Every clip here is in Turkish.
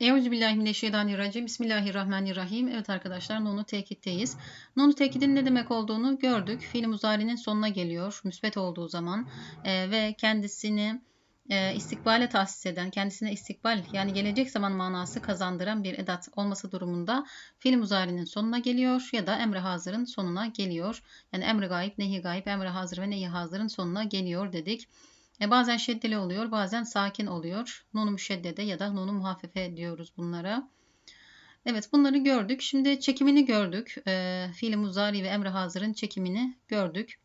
Euzubillahimineşşeytanirracim. Bismillahirrahmanirrahim. Evet arkadaşlar nonu tekitteyiz. Nonu tekidin ne demek olduğunu gördük. Fiil muzari'nin sonuna geliyor. Müsbet olduğu zaman e, ve kendisini e, istikbale tahsis eden, kendisine istikbal yani gelecek zaman manası kazandıran bir edat olması durumunda fiil muzari'nin sonuna geliyor ya da emre hazırın sonuna geliyor. Yani emre gayip, nehi gayip, emre hazır ve nehi hazırın sonuna geliyor dedik. E bazen şeddeli oluyor, bazen sakin oluyor. Nunu müşeddede ya da nunu muhaffefe diyoruz bunlara. Evet bunları gördük. Şimdi çekimini gördük. E, fiil muzari ve emre hazırın çekimini gördük.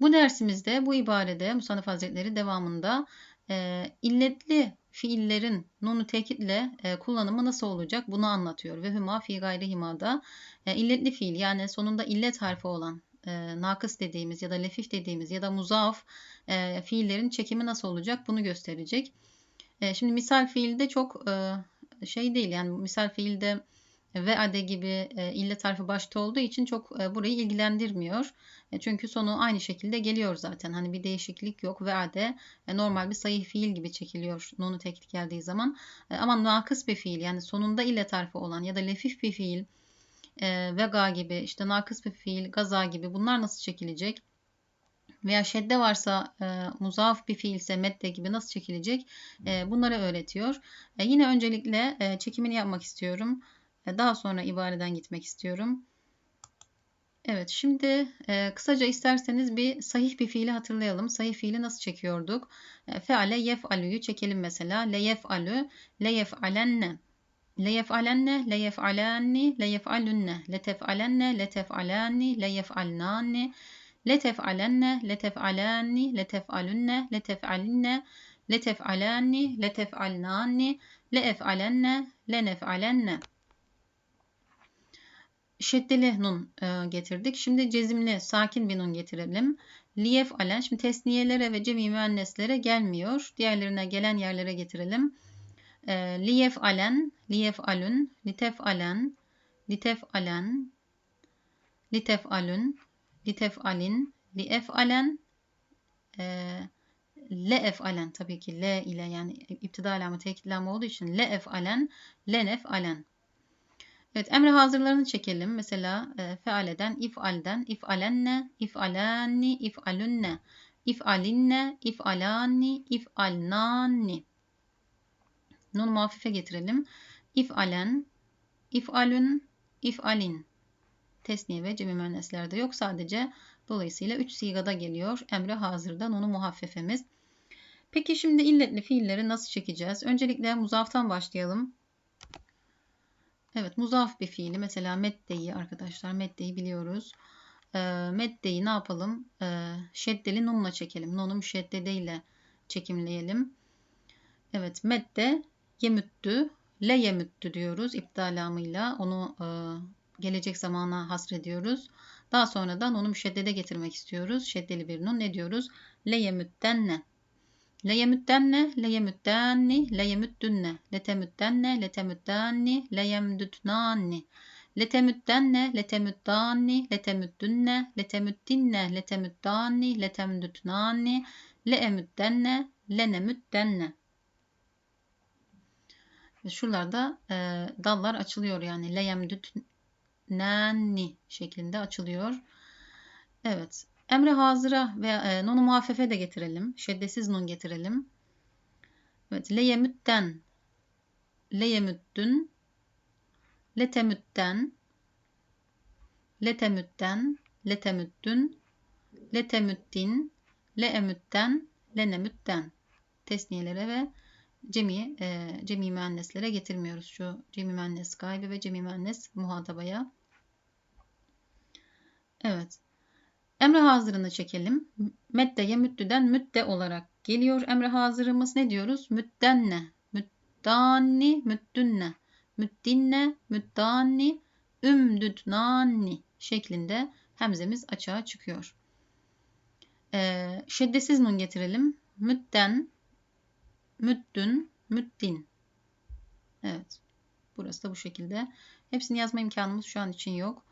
Bu dersimizde bu ibarede Musannif Hazretleri devamında e, illetli fiillerin nunu tekitle e, kullanımı nasıl olacak bunu anlatıyor. Ve hüma fi gayri himada e, illetli fiil yani sonunda illet harfi olan e, nakıs dediğimiz ya da lefif dediğimiz ya da muzaf e, fiillerin çekimi nasıl olacak bunu gösterecek. E, şimdi misal fiilde çok e, şey değil yani misal fiilde ve ade gibi e, illet harfi başta olduğu için çok e, burayı ilgilendirmiyor. E, çünkü sonu aynı şekilde geliyor zaten. Hani bir değişiklik yok ve ade e, normal bir sayı fiil gibi çekiliyor nunu teklik geldiği zaman. E, ama nakıs bir fiil yani sonunda illet harfi olan ya da lefif bir fiil e, vega gibi işte nakıs bir fiil, gaza gibi bunlar nasıl çekilecek? Veya şedde varsa e, muzaf bir fiilse medde gibi nasıl çekilecek? E, bunları öğretiyor. E, yine öncelikle e, çekimini yapmak istiyorum. E, daha sonra ibareden gitmek istiyorum. Evet şimdi e, kısaca isterseniz bir sahih bir fiili hatırlayalım. Sahih fiili nasıl çekiyorduk? E, feale yef'alü'yü çekelim mesela. Le yef'alü, le yef'alenne leyef'alenne, leyef'alenni, leyef'alunne, letef'alenne, letef'alenni, leyef'alnanni, letef'alenne, letef'alenni, letef'alunne, letef'alinne, letef'alenni, letef'alnanni, leef'alenne, lenef'alenne. Şeddeli nun e, getirdik. Şimdi cezimli, sakin bir nun getirelim. Liyef alen. Şimdi tesniyelere ve cemi müenneslere gelmiyor. Diğerlerine gelen yerlere getirelim. E, liyef alen, liyef alün, litef alen, litef alen, litef alün, litef alin, lief alen, e, leef alen tabii ki le ile yani iptida alamı tekillame olduğu için leef alen, lenef alen. Evet emre hazırlarını çekelim. Mesela e, fealeden, ifalden, ifalenne, ifalenni, ifalünne, ifalinne, ifalani, ifalnani. Nun muhafife getirelim. İf'alen, if'alün, if'alin. Tesniye ve cemi müenneslerde yok. Sadece dolayısıyla 3 sigada geliyor. Emre hazırda nunu muhaffefemiz. Peki şimdi illetli fiilleri nasıl çekeceğiz? Öncelikle muzaftan başlayalım. Evet muzaf bir fiili. Mesela meddeyi arkadaşlar. Meddeyi biliyoruz. E, meddeyi ne yapalım? E, şeddeli nunla çekelim. Nunu müşeddede ile çekimleyelim. Evet medde yemüttü, le yemüttü diyoruz iptalamıyla. Onu e, gelecek zamana hasrediyoruz. Daha sonradan onu müşeddede getirmek istiyoruz. Şeddeli bir nun ne diyoruz? Le yemüttenne. Le yemüttenne, le yemüttenni, le yemüttünne, le temüttenne, le temüttenni, le yemdütnanni. Le temüttenne, le temüttanni, le temüttünne, le temüttinne, le temüttanni, le temdütnanni, le emüttenne, le nemüttenne. Şuralarda e, dallar açılıyor yani leyemdüt nenni şeklinde açılıyor. Evet. Emre hazıra ve e, nunu muhaffefe de getirelim. Şeddesiz nun getirelim. Evet. Leyemütten leyemüttün letemütten letemütten letemüttün letemüttin leemütten lenemütten tesniyelere ve cemi, e, cemi müenneslere getirmiyoruz. Şu cemi müennes gaybe ve cemi müennes muhatabaya. Evet. Emre hazırını çekelim. Meddeye müddüden müdde olarak geliyor. Emre hazırımız ne diyoruz? Müddenne, müddanni, müddünne, müddinne, müddanni, ümdüdnanni şeklinde hemzemiz açığa çıkıyor. Ee, şeddesiz nun getirelim. Müdden, müddün, müddin. Evet. Burası da bu şekilde. Hepsini yazma imkanımız şu an için yok.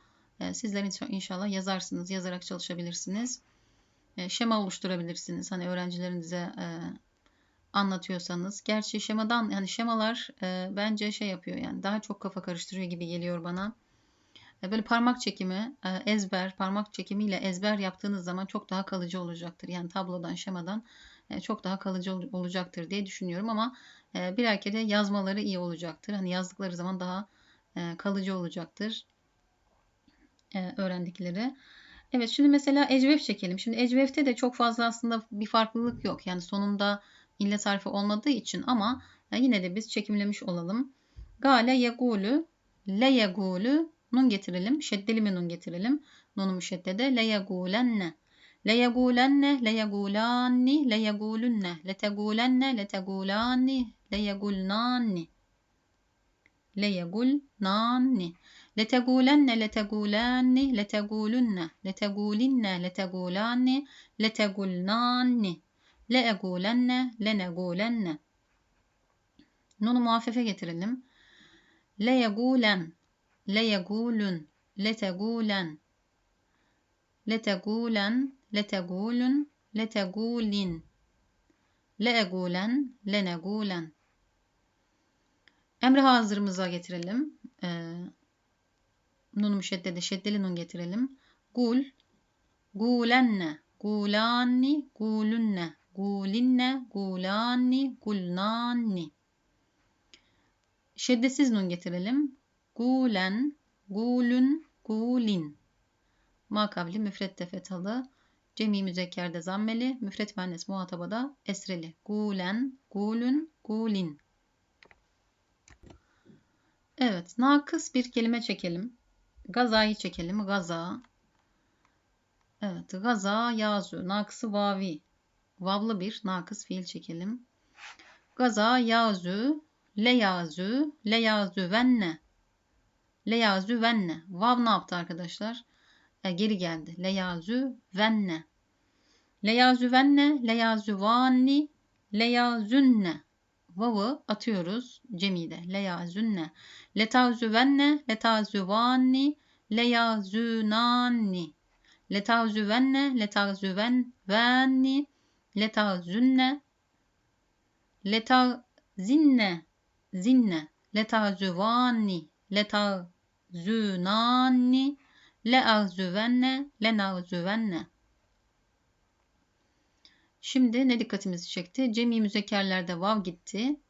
Ee, sizler inşallah yazarsınız. Yazarak çalışabilirsiniz. Ee, şema oluşturabilirsiniz. Hani öğrencilerinize e, anlatıyorsanız. Gerçi şemadan yani şemalar e, bence şey yapıyor yani daha çok kafa karıştırıyor gibi geliyor bana. E, böyle parmak çekimi, ezber, parmak çekimiyle ezber yaptığınız zaman çok daha kalıcı olacaktır. Yani tablodan, şemadan çok daha kalıcı ol, olacaktır diye düşünüyorum ama e, kere yazmaları iyi olacaktır. Hani yazdıkları zaman daha e, kalıcı olacaktır e, öğrendikleri. Evet şimdi mesela ecvef çekelim. Şimdi ecvefte de çok fazla aslında bir farklılık yok. Yani sonunda illet harfi olmadığı için ama yine de biz çekimlemiş olalım. Gale yegulü, le yegulü, nun getirelim. Şeddeli mi nun getirelim. Nunu müşeddede le yegulenne. ليقولن ليقولان ليقولن لتقولن لتقولان ليقولنان ليقولنان لتقولن لتقولان لتقولن لتقولن لتقولان لتقولنان لأقولن لنقولن. نون muhaffefe getirelim. ليقولن ليقولن لتقولن. لتقولن le egulen, le negulen. Emri hazırımıza getirelim. Ee, nun müşeddede şeddeli nun getirelim. Gul, gulenne, gulanni, gulunne, gulinne, gulanni, gulnanni. Şeddesiz nun getirelim. Gulen, gulün, gulin. Makabli müfrette fethalı. Cemi müzekkerde zammeli. Müfret müennes muhatabada esreli. Gulen, gulün, gulin. Evet, nakıs bir kelime çekelim. Gazayı çekelim. Gaza. Evet. Gaza yazı. Naksı vavi. Vavlı bir nakıs fiil çekelim. Gaza yazı. Le yazı. Le yazı venne. Le yazı venne. Vav ne yaptı arkadaşlar? E, geri geldi. Le yazı venne. Le yazı venne. Le yazı vanni. Le yazünne. Vav'ı atıyoruz cemide. Leyazünne. Letazüvenne, letazüvanni, leyazünanni. Letazüvenne, letazüven, venni, letazünne, letazinne, zinne, letazüvanni, letazünanni, leazüvenne, lenazüvenne. Şimdi ne dikkatimizi çekti? Cemi müzekkerlerde vav gitti.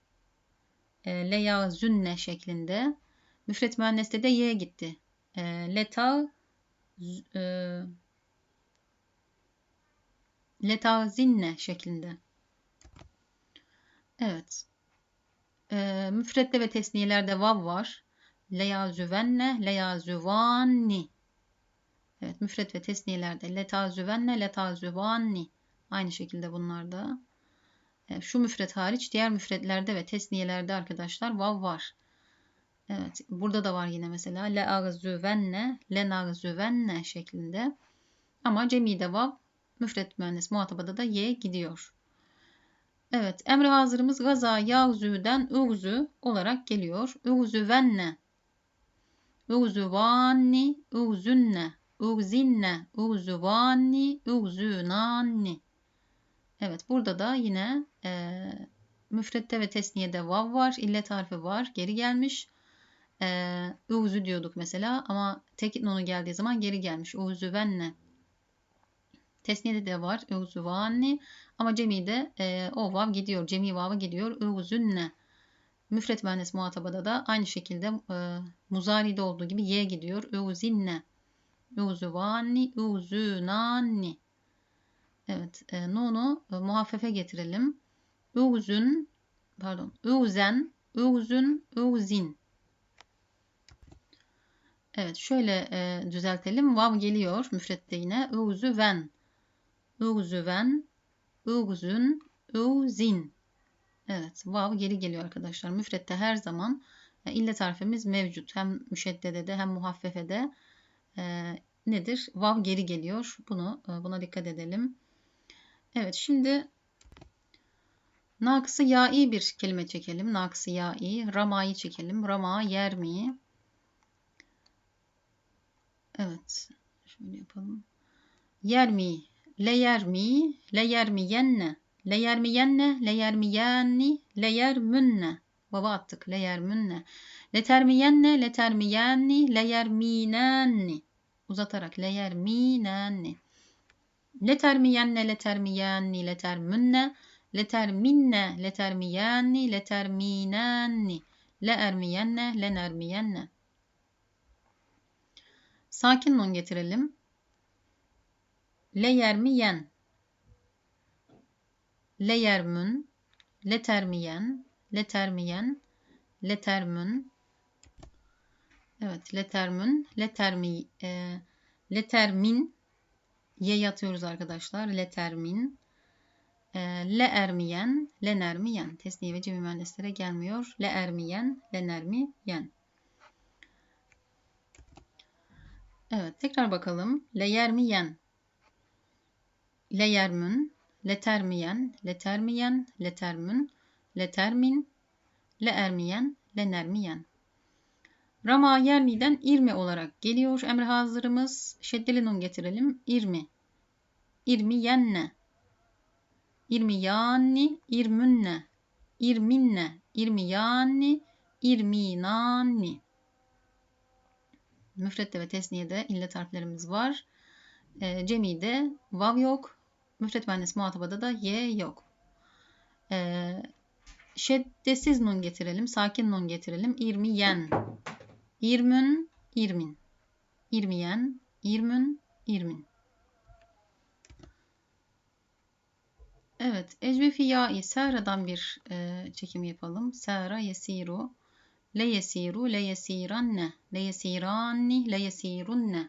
E, leya zünne şeklinde. Müfret müenneste de y gitti. E, leta e, leta zinne şeklinde. Evet. E, müfrette ve tesniyelerde vav var. Leya züvenne, leya züvanni. Evet, müfret ve tesniyelerde leta züvenne, leta züvanni. Aynı şekilde bunlarda. E, şu müfret hariç diğer müfretlerde ve tesniyelerde arkadaşlar vav var. Evet burada da var yine mesela le ağzüvenne, le nağzüvenne şeklinde. Ama cemide vav müfret müennes muhatabada da ye gidiyor. Evet emri hazırımız gaza yağzüden uğzu olarak geliyor. Uğzüvenne, uğzüvanni, uğzünne, uğzinne, uğzüvanni, uğzünanni. Evet burada da yine e, müfrette ve tesniyede vav var. illet harfi var. Geri gelmiş. E, uzü diyorduk mesela ama tekit nonu geldiği zaman geri gelmiş. Uzü venne. Tesniyede de var. Uzü vanni. Ama cemide e, o vav gidiyor. Cemi vavı gidiyor. Uzünne. Müfret mühendis muhatabada da aynı şekilde e, muzari'de olduğu gibi ye gidiyor. Uzinne. Uzü vanni. Uzünanni. Evet. E, nunu e, muhaffefe getirelim. Uzun pardon. Uzen, uzun, uzin. Evet şöyle e, düzeltelim. Vav geliyor müfrette yine. Uzuven. Uzuven. Uzun. Uzin. Evet vav geri geliyor arkadaşlar. Müfrette her zaman e, illet harfimiz mevcut. Hem müşeddede hem muhaffefede e, nedir? Vav geri geliyor. Bunu e, buna dikkat edelim. Evet şimdi naksı ya'i bir kelime çekelim. Naksı ya'i. Rama'yı çekelim. Rama yer mi? Evet. Şöyle yapalım. Yer mi? Le yer mi? Le yer mi yenne? Leyermiyenne, leyermiyenni, leyermünne. Baba attık. Leyermünne. Letermiyenne, letermiyenni, leyerminenni. Uzatarak leyerminenni. Letermiyenne, letermiyenni, letermünne. Leterminne, letermiyenni, leterminenni. Leermiyenne, lenermiyenne. Sakin nun getirelim. Leyermiyen. Leyermün. Letermiyen. Letermiyen. Letermün. Evet, letermün. Letermi, e, letermin. Ye yatıyoruz arkadaşlar. Letermin. E, leermiyen. Lenermiyen. Tesniye ve cemi mühendislere gelmiyor. Leermiyen. Lenermiyen. Evet, tekrar bakalım. Leyermiyen. Leyermün. Letermiyen. Letermiyen. Letermün. Letermin. Leermiyen. Lenermiyen. Rama yermiden irmi olarak geliyor. Emre hazırımız. Şeddeli nun getirelim. İrmi. İrmi yenne. İrmi yanni. İrmünne. İrminne. İrmi yanni. İrminanni. Müfrette ve tesniyede illet harflerimiz var. E, cemi'de vav yok. Müfret mühendis muhatabada da y yok. E, şeddesiz nun getirelim. Sakin nun getirelim. İrmiyen. İrmün, irmin. İrmiyen, irmün, irmin. Evet. Ecve fi ya'i bir e, çekim yapalım. Sera yesiru. Le yesiru, le yesiranne. Le yesiranni, le yesirunne.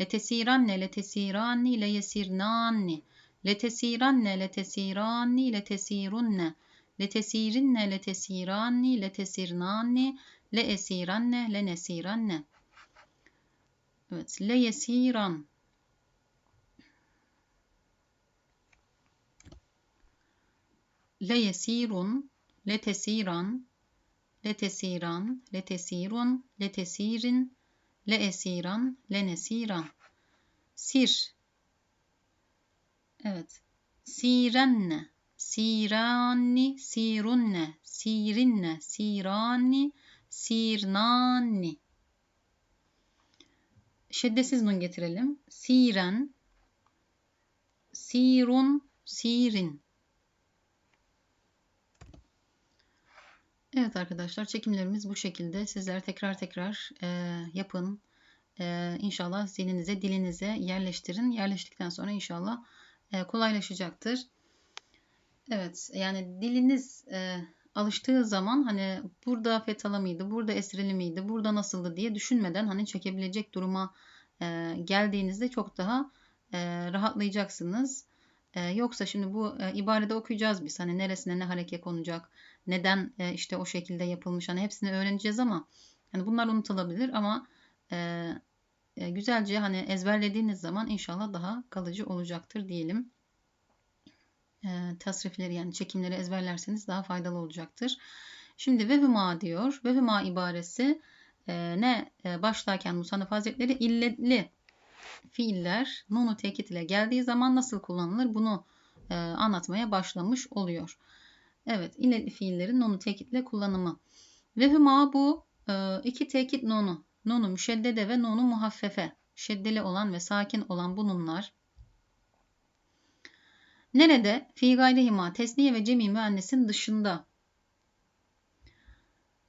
Le tesiranne, le tesiranni, le yesirnanni. Le tesiranne, le tesiranni, le tesirunne. Le tesirinne, le tesiranni, le tesirnanni. Le esiranne, le nesiranne. Evet, le yesiran. Le yesirun, le tesiran, le tesiran, le tesirun, le tesirin, le esiran, le nesiran. Sir. Evet. Sirenne, siranni, sirunne, sirinne, siranni, sirnanni. Şeddesiz nun getirelim. Siren, sirun, sirin. Evet arkadaşlar çekimlerimiz bu şekilde. Sizler tekrar tekrar e, yapın. E, inşallah zihninize, dilinize yerleştirin. Yerleştikten sonra inşallah e, kolaylaşacaktır. Evet yani diliniz e, alıştığı zaman hani burada fethala mıydı, burada esreli miydi, burada nasıldı diye düşünmeden hani çekebilecek duruma e, geldiğinizde çok daha e, rahatlayacaksınız. E, yoksa şimdi bu e, ibarede okuyacağız biz. Hani neresine ne hareket konacak, neden e, işte o şekilde yapılmış. Hani hepsini öğreneceğiz ama hani bunlar unutulabilir ama e, e, güzelce hani ezberlediğiniz zaman inşallah daha kalıcı olacaktır diyelim. E, tasrifleri yani çekimleri ezberlerseniz daha faydalı olacaktır. Şimdi vehuma diyor. Vehuma ibaresi e, ne e, başlarken Musannif Hazretleri illetli fiiller nunu tekit ile geldiği zaman nasıl kullanılır bunu e, anlatmaya başlamış oluyor. Evet, illetli fiillerin nunu tekitle kullanımı. Ve hüma bu e, iki tekit nunu. Nunu müşeddede ve nunu muhaffefe. Şeddeli olan ve sakin olan bu nunlar. Nerede? Fi gayrihima tesniye ve cemi müennesin dışında.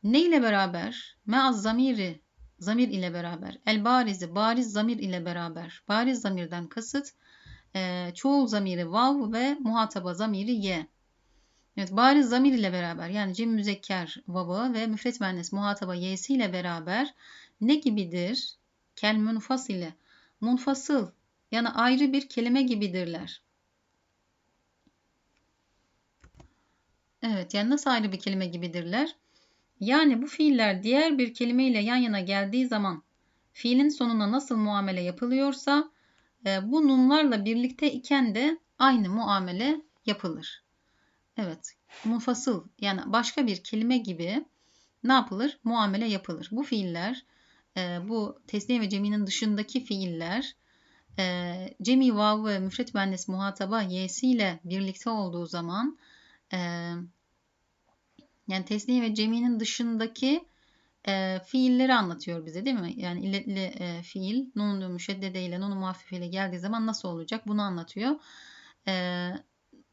Ne ile beraber? Me'az zamiri zamir ile beraber. El barizi bariz zamir ile beraber. Bariz zamirden kasıt e, çoğul zamiri vav ve muhataba zamiri ye. Evet, bariz zamir ile beraber yani cem müzekker vavı ve müfret müennes muhataba y'si ile beraber ne gibidir? Kel munfasile. Munfasıl yani ayrı bir kelime gibidirler. Evet yani nasıl ayrı bir kelime gibidirler? Yani bu fiiller diğer bir kelime ile yan yana geldiği zaman fiilin sonuna nasıl muamele yapılıyorsa e, bu nunlarla birlikte iken de aynı muamele yapılır. Evet, munfasıl yani başka bir kelime gibi ne yapılır? Muamele yapılır. Bu fiiller, e, bu tesniye ve ceminin dışındaki fiiller e, cemi vav ve müfret müennes muhataba y'siyle birlikte olduğu zaman e, yani tesniye ve ceminin dışındaki e, fiilleri anlatıyor bize değil mi? Yani illetli e, fiil nunlu müşeddede ile nunu muhaffife ile geldiği zaman nasıl olacak bunu anlatıyor. E,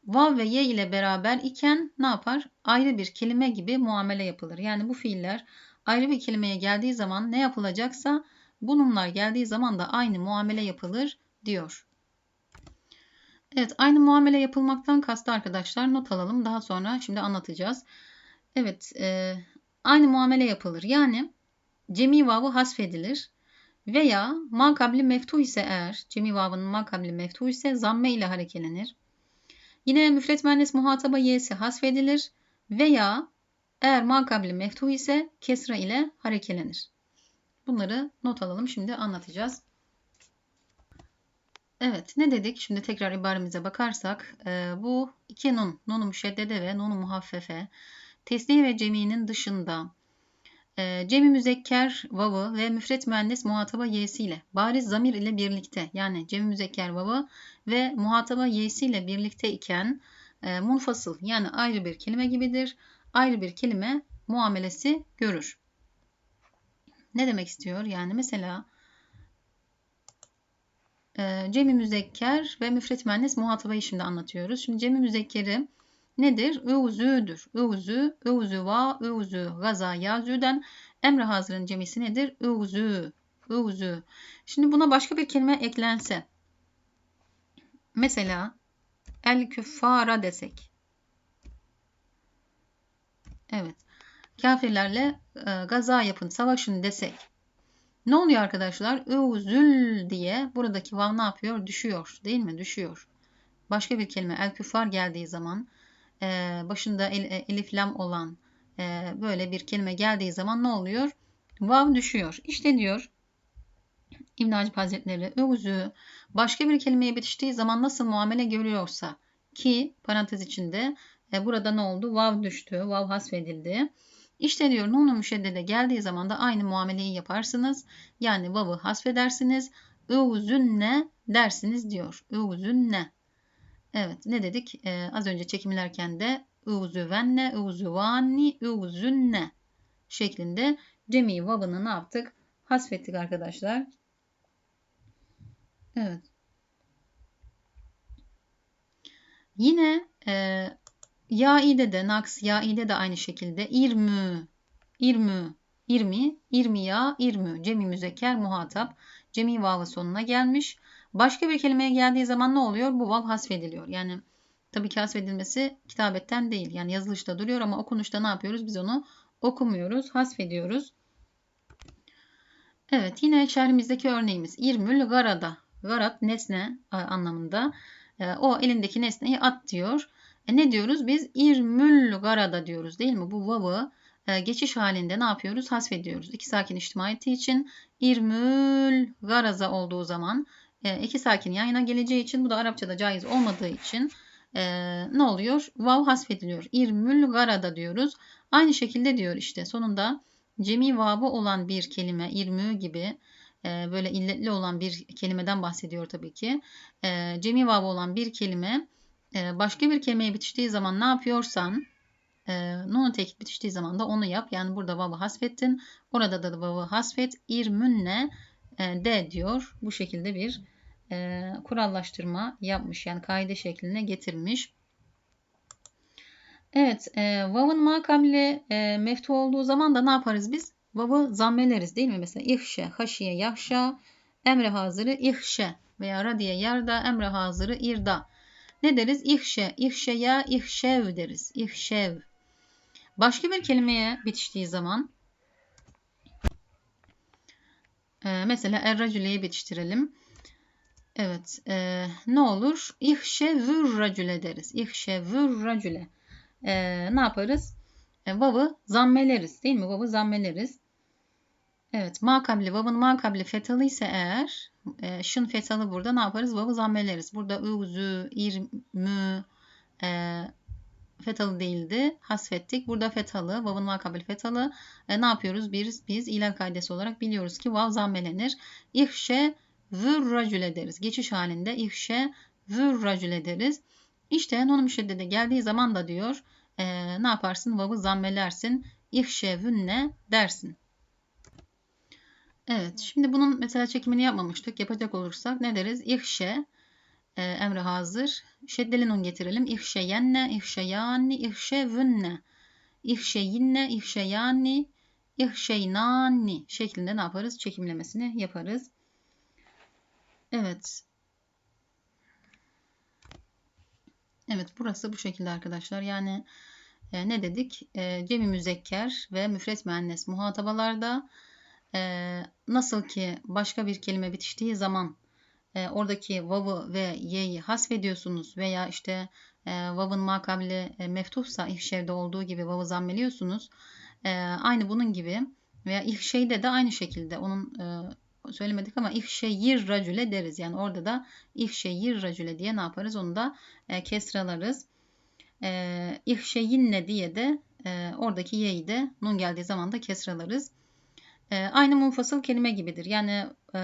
vav ve ye ile beraber iken ne yapar? Ayrı bir kelime gibi muamele yapılır. Yani bu fiiller ayrı bir kelimeye geldiği zaman ne yapılacaksa bununlar geldiği zaman da aynı muamele yapılır diyor. Evet aynı muamele yapılmaktan kastı arkadaşlar not alalım. Daha sonra şimdi anlatacağız. Evet e, aynı muamele yapılır. Yani cemi vavı hasfedilir veya makabli meftuh ise eğer cemi vavının makabli meftuh ise zamme ile harekelenir. Yine müfret müennes muhataba y'si hasfedilir veya eğer makabli meftuh ise kesra ile harekelenir. Bunları not alalım. Şimdi anlatacağız. Evet ne dedik? Şimdi tekrar ibaremize bakarsak e, bu iki nun, nunu müşeddede ve nunu muhaffefe tesniye ve ceminin dışında e, cemi müzekker vavı ve müfret müennes muhataba y'si ile bariz zamir ile birlikte yani cemi müzekker vavı ve muhataba y'si ile birlikte iken e, munfasıl yani ayrı bir kelime gibidir. Ayrı bir kelime muamelesi görür. Ne demek istiyor? Yani mesela cemi müzekker ve müfret müennes muhatabayı şimdi anlatıyoruz. Şimdi cemi müzekkeri nedir? Ivzü'dür. Ivzü, ivzüva, ivzü, gaza, yazüden emre hazırın cemisi nedir? Ivzü, ivzü. Şimdi buna başka bir kelime eklense. Mesela el küffara desek. Evet. Kafirlerle e, gaza yapın, savaşın desek. Ne oluyor arkadaşlar? Ivzül diye buradaki vav ne yapıyor? Düşüyor. Değil mi? Düşüyor. Başka bir kelime el küffar geldiği zaman e, başında el, e, elif lam olan e, böyle bir kelime geldiği zaman ne oluyor? Vav düşüyor. İşte diyor İbn Hacip Hazretleri övzü başka bir kelimeye bitiştiği zaman nasıl muamele görüyorsa ki parantez içinde e, burada ne oldu? Vav düştü. Vav hasfedildi. İşte diyor nunu müşeddede geldiği zaman da aynı muameleyi yaparsınız. Yani vav'ı hasfedersiniz. Ivzünne dersiniz diyor. Ivzünne. Evet ne dedik? Ee, az önce çekimlerken de ıvzüvenne, ıvzüvanni, ıvzünne şeklinde cemi vavını ne yaptık? Hasfettik arkadaşlar. Evet. Yine e, yaide de, naks yaide de aynı şekilde irmü, irmü, irmi, irmiya, irmü, cemi müzekker muhatap, cemi vavı sonuna gelmiş. Başka bir kelimeye geldiği zaman ne oluyor? Bu vav hasfediliyor. Yani tabii ki hasfedilmesi kitabetten değil. Yani yazılışta duruyor ama okunuşta ne yapıyoruz? Biz onu okumuyoruz, hasfediyoruz. Evet yine şerhimizdeki örneğimiz. İrmül garada. Garat nesne anlamında. E, o elindeki nesneyi at diyor. E ne diyoruz? Biz irmül garada diyoruz değil mi? Bu vav'ı e, geçiş halinde ne yapıyoruz? Hasfediyoruz. İki sakin içtima ettiği için irmül garaza olduğu zaman e, iki sakin yan yana geleceği için bu da Arapçada caiz olmadığı için e, ne oluyor? Vav hasfediliyor. İrmül garada diyoruz. Aynı şekilde diyor işte sonunda cemi vavı olan bir kelime irmü gibi e, böyle illetli olan bir kelimeden bahsediyor tabii ki. E, cemi vavı olan bir kelime başka bir kelimeye bitiştiği zaman ne yapıyorsan e, nunu tekit bitiştiği zaman da onu yap. Yani burada vavı hasfettin. Orada da vavı hasfet. İrmünne e, de diyor. Bu şekilde bir e, kurallaştırma yapmış. Yani kaide şekline getirmiş. Evet, e, vav'ın makabli e, meftu olduğu zaman da ne yaparız biz? Vav'ı zammeleriz değil mi? Mesela ihşe, haşiye, yahşa, emre hazırı ihşe veya radiye yarda, emre hazırı irda. Ne deriz? İhşe, ihşeya, ihşev deriz. İhşev. Başka bir kelimeye bitiştiği zaman e, mesela erracüleye bitiştirelim. Evet. E, ne olur? İhşevür racüle deriz. İhşevür racüle. E, ne yaparız? E, vav'ı zammeleriz. Değil mi? Vav'ı zammeleriz. Evet. Makabli. Vav'ın makabli fetalı ise eğer e, şın fetalı burada ne yaparız? Vav'ı zammeleriz. Burada ü, irmü e, fetalı değildi. Hasfettik. Burada fetalı. Vav'ın makabli fetalı. E, ne yapıyoruz? Biz, biz ilal kaidesi olarak biliyoruz ki vav zammelenir. İhşe vür racüle deriz. Geçiş halinde ihşe vür racüle deriz. İşte nun müşeddede geldiği zaman da diyor e, ne yaparsın? Vav'ı zammelersin. İhşe vünne dersin. Evet. Şimdi bunun mesela çekimini yapmamıştık. Yapacak olursak ne deriz? İhşe e, emri hazır. Şeddeli nun getirelim. İhşeyenne, ihşeyani, ihşevünne. İhşeyinne, ihşeyani, ihşeynani şeklinde ne yaparız? Çekimlemesini yaparız. Evet. Evet burası bu şekilde arkadaşlar. Yani e, ne dedik? E, cemi müzekker ve müfret müennes muhatabalarda e, nasıl ki başka bir kelime bitiştiği zaman e, oradaki vav'ı ve y'yi hasfediyorsunuz veya işte e, vav'ın makabili e, meftuhsa ihşevde olduğu gibi vav'ı zammeliyorsunuz. E, aynı bunun gibi veya ihşeyde de aynı şekilde onun e, söylemedik ama ihşeyir racüle deriz. Yani orada da ihşeyir racüle diye ne yaparız? Onu da e, kesralarız. E, ihşeyinne diye de e, oradaki y'yi de nun geldiği zaman da kesralarız. E, aynı munfasıl kelime gibidir. Yani e,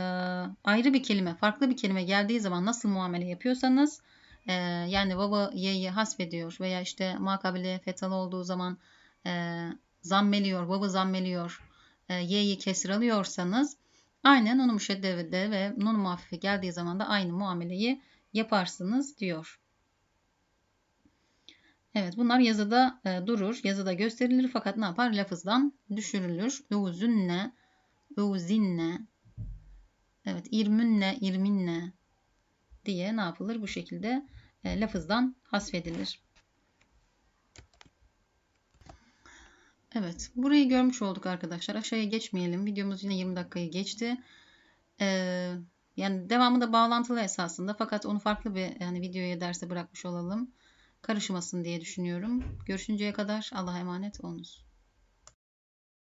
ayrı bir kelime, farklı bir kelime geldiği zaman nasıl muamele yapıyorsanız e, yani baba y'yi hasfediyor veya işte makabili fetalı olduğu zaman e, zammeliyor, baba zammeliyor, e, y'yi kesralıyorsanız aynen nun müşeddevede ve nun muaffife geldiği zaman da aynı muameleyi yaparsınız diyor. Evet bunlar yazıda e, durur, yazıda gösterilir fakat ne yapar? Lafızdan düşürülür. Uzünne, uzinne, evet irmünne, irminne diye ne yapılır? Bu şekilde e, lafızdan hasfedilir. Evet burayı görmüş olduk arkadaşlar. Aşağıya geçmeyelim. Videomuz yine 20 dakikayı geçti. Ee, yani devamı da bağlantılı esasında fakat onu farklı bir yani videoya derse bırakmış olalım karışmasın diye düşünüyorum. Görüşünceye kadar Allah'a emanet olunuz.